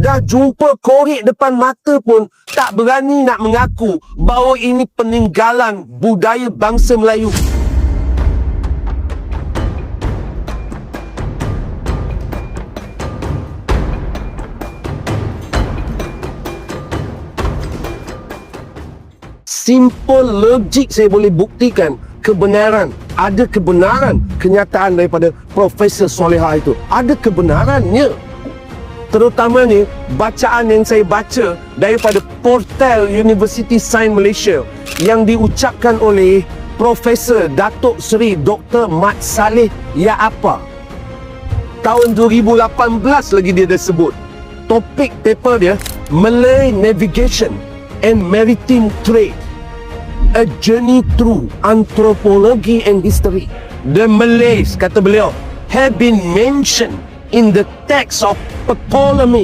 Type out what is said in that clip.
Dah jumpa korek depan mata pun tak berani nak mengaku bahawa ini peninggalan budaya bangsa Melayu. Simple logik saya boleh buktikan kebenaran. Ada kebenaran kenyataan daripada Profesor Soleha itu. Ada kebenarannya. Terutamanya bacaan yang saya baca daripada portal University Sains Malaysia yang diucapkan oleh Profesor Datuk Seri Dr. Mat Saleh Yaapa. Tahun 2018 lagi dia dah sebut. Topik paper dia Malay Navigation and Maritime Trade. A journey through anthropology and history. The Malays, kata beliau, have been mentioned in the text of Ptolemy